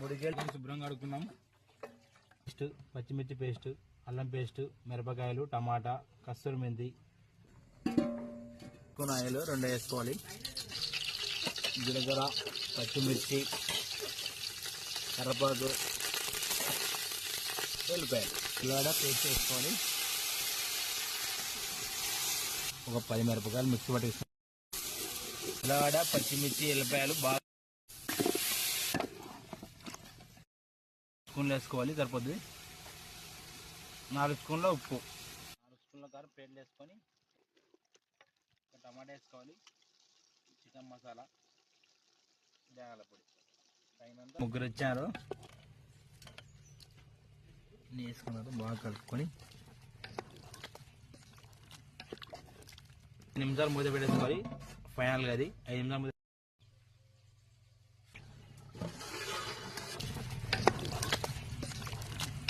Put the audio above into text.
మూడు కేజీలు శుభ్రంగా అడుగుతున్నాం. పేస్ట్ పచ్చిమిర్చి పేస్ట్ అల్లం పేస్ట్ మిరపకాయలు టమాటా కస్తూరి మెంతి. ఆయిల్ రెండు వేసుకోవాలి. జీలకర్ర పచ్చిమిర్చి కర్రపాకు వెల్లిపాయలు. ఇలాడ పేస్ట్ వేసుకోవాలి. ఒక పది మిరపకాయలు మిక్సీ పట్టేసుకోవాలి ఇలాడ పచ్చిమిర్చి ఎల్లిపాయలు బాగా స్పూన్లు వేసుకోవాలి సరిపోద్ది. నాలుగు స్పూన్ల ఉప్పు. నాలుగు స్పూన్ల కారం పేర్లు వేసుకొని టమాటా వేసుకోవాలి. చికెన్ మసాలా జాగల పొడి. ముగ్గురు వచ్చారు. వేసుకున్నారు బాగా కలుపుకొని. నిమిషాలు మూత పెట్టేసుకోవాలి. ఫైనల్గా అది ఐదు నిమిషాలు